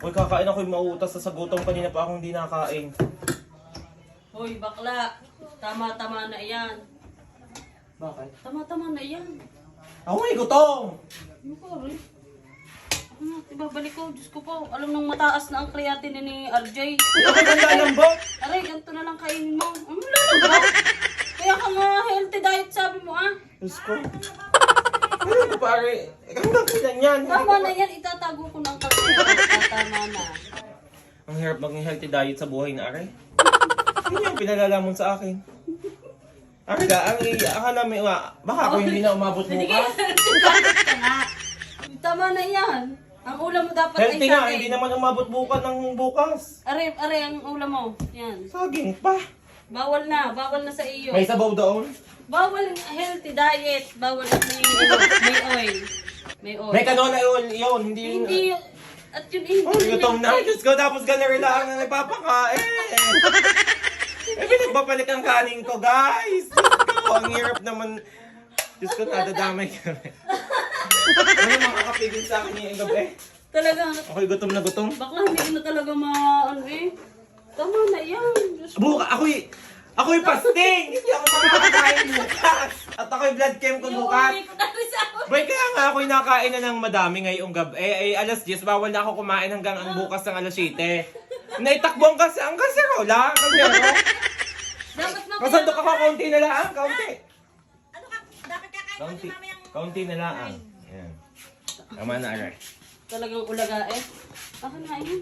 Uy, kakain ako yung mauutas sa sagutom kanina pa akong hindi nakain. Hoy, bakla. Tama-tama na yan. Bakit? Tama-tama na yan. Ako nga gutom! Ano ko, rin? Ano, ibabalik ko. Diyos ko po. Alam nang mataas na ang creatine ni RJ. Ako ganda ng bok! Aray, ganito na lang kainin mo. Ang lalabak. Kaya ka nga healthy diet sabi mo ah. Diyos ko. Ano ko pare? Hanggang kailan yan? Hindi Tama ko- na yan. Itatago ko ng kasi. Tama na. Ang hirap maging healthy diet sa buhay na aray. Hindi yung pinalalamon sa akin. Aray ka, ang akala may, wa- baka ako hindi na umabot Hindi bukas. ka nga. Tama na yan. Ang ulam mo dapat Healthy ay nga, saging. hindi naman umabot bukas ng bukas. Aray, aray, ang ulam mo. Yan. Saging pa. Bawal na. Bawal na sa iyo. May sabaw doon. Bawal healthy diet. Bawal may, ano, may oil. May oil. May kanola yun, yun, hindi yun. Hindi. At yun, hindi. Oh, gutom na. Diyos ko, tapos ganun lang ang nagpapakain. Eh, pinagbabalik ang kanin ko, guys. Diyos ko, ang hirap naman. Diyos ko, nadadamay kami. Ano makakapigil sa akin yung gabi? Talaga. Ako'y gutom na gutom. Bakla hindi ko na talaga ma... Ano eh. Tama na yan. Diyos ko. Buka, ako'y, ako'y fasting! Hindi ako makakakain bukas. At ako'y blood chem ko bukas. Iuwi ko rin sa Bay, kaya nga ako'y nakain na ng madami ngayong gabi. Eh, eh, alas 10, bawal na ako kumain hanggang ang bukas ng alas 7. Naitakbo ang kasi, ang kaserola, kaldero. Dapat mamaya. Masandok ako, kaunti na lang, kaunti. Ano ka? Dapat kakain mo Kaunti, din mamayang... kaunti na lang. Yan. Tama na, aray. Talagang ulaga eh. Akin na yun.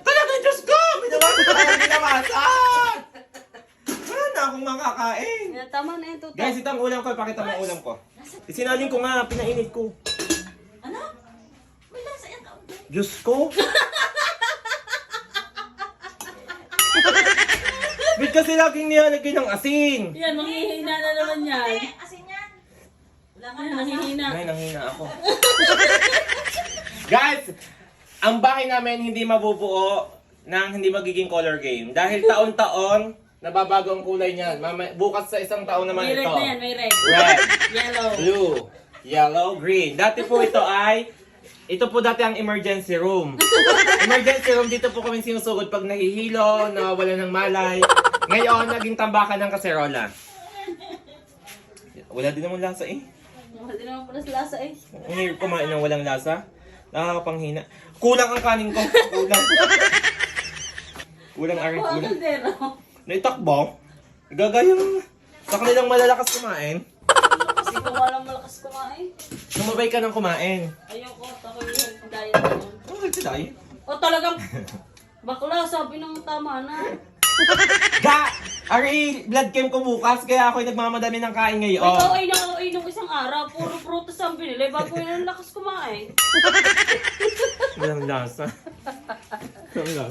Talagang Diyos ko! Binawasan ko ang binawasan! Wala na akong makakain. Kaya tama na yun, tuto. Guys, ito ang ulam ko. Pakita mo ang ulam ko. Isinalin ko nga, pinainit ko. Ano? May lasa yan kaunti. Diyos ko! Ba't kasi laging nilalagay ng asin? Yan, manghihina na naman yan. Eh, asin yan. Wala nga Yan, lasa. nanghihina. Ay, nanghina ako. Guys, ang bahay namin hindi mabubuo ng hindi magiging color game. Dahil taon-taon, nababago ang kulay niyan. Mama, bukas sa isang taon naman May red ito. na yan, may red. Red, Yellow. blue, yellow, green. Dati po ito ay, ito po dati ang emergency room. Emergency room, dito po kami sinusugod pag nahihilo, nawawala ng malay. Ngayon, naging tambakan ng kaserola. Wala din naman lasa eh. Hindi naman pala sa lasa eh. Hirap kumain ng walang lasa. Nakakapanghina. Kulang ang kanin ko. Kulang. Kulang. ka dero. Naitakbo. Gagayang sa kanilang malalakas kumain. Kasi kung walang malakas kumain. Sumabay ka ng kumain. Ayoko, ako yung diet na yun. Ano oh, tayo? O talagang, bakla, sabi ng tama na. Ga! Ari, blood chem ko bukas, kaya ako'y nagmamadami ng kain Ikaw ngayon. ay nakakain ng isang araw, puro prutas ang binili, bago yun ang lakas kumain. Walang lasa. Walang lasa.